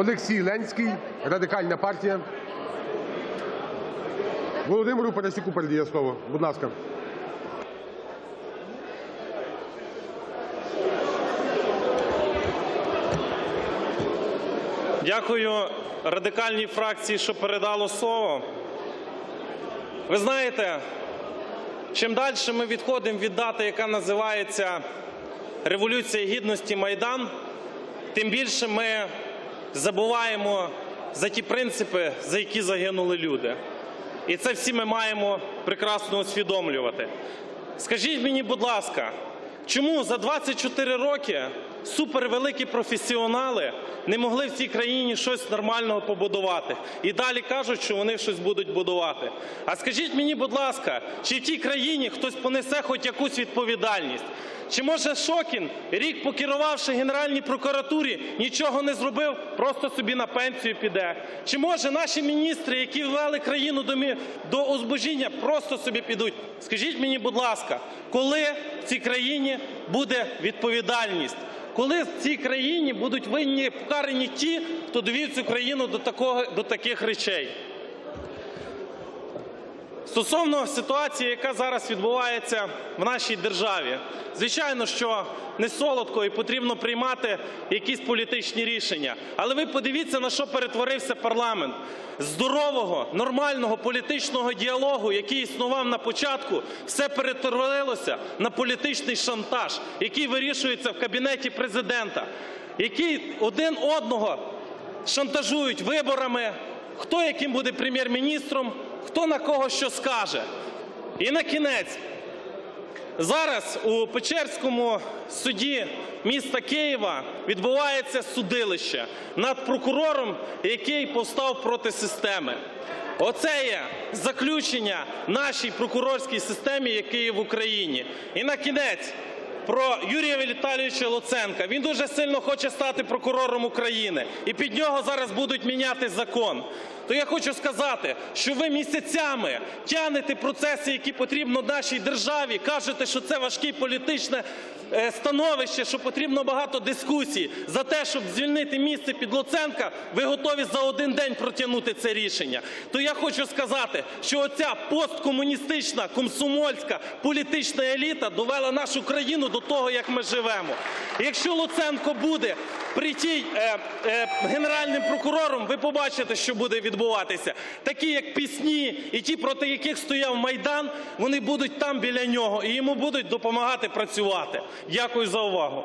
Олексій Ленський, Радикальна партія. Володимиру Парасюку передає слово. Будь ласка. Дякую радикальній фракції, що передало слово. Ви знаєте, чим далі ми відходимо від дати, яка називається Революція Гідності Майдан, тим більше ми забуваємо за ті принципи, за які загинули люди. І це всі ми маємо прекрасно усвідомлювати. Скажіть мені, будь ласка, чому за 24 роки супервеликі професіонали не могли в цій країні щось нормального побудувати? І далі кажуть, що вони щось будуть будувати. А скажіть мені, будь ласка, чи в тій країні хтось понесе хоч якусь відповідальність? Чи може Шокін, рік покерувавши Генеральній прокуратурі, нічого не зробив, просто собі на пенсію піде? Чи може наші міністри, які ввели країну до, мі- до озбожіння, просто собі підуть? Скажіть мені, будь ласка, коли в цій країні буде відповідальність? Коли в цій країні будуть винні покарані ті, хто довів цю країну до, таких речей? Стосовно ситуації, яка зараз відбувається в нашій державі, звичайно, що не солодко і потрібно приймати якісь політичні рішення. Але ви подивіться, на що перетворився парламент. Здорового, нормального політичного діалогу, який існував на початку, все перетворилося на політичний шантаж, який вирішується в кабінеті президента, який один одного шантажують виборами, хто яким буде прем'єр-міністром, хто на кого що скаже. І на кінець. Зараз у Печерському суді міста Києва відбувається судилище над прокурором, який повстав проти системи. Оце є заключення нашій прокурорській системі, яка є в Україні. І на кінець про Юрія Віталійовича Луценка. Він дуже сильно хоче стати прокурором України, і під нього зараз будуть міняти закон. То я хочу сказати, що ви місяцями тягнете процеси, які потрібно нашій державі, кажете, що це важке політичне е, становище, що потрібно багато дискусій. За те, щоб звільнити місце під Луценка, ви готові за один день протягнути це рішення. То я хочу сказати, що оця посткомуністична, комсомольська політична еліта довела нашу країну до того, як ми живемо. Якщо Луценко буде при тій е, е, генеральним прокурором, ви побачите, що буде відбуватися. Такі, як пісні, і ті, проти яких стояв Майдан, вони будуть там біля нього і йому будуть допомагати працювати. Дякую за увагу.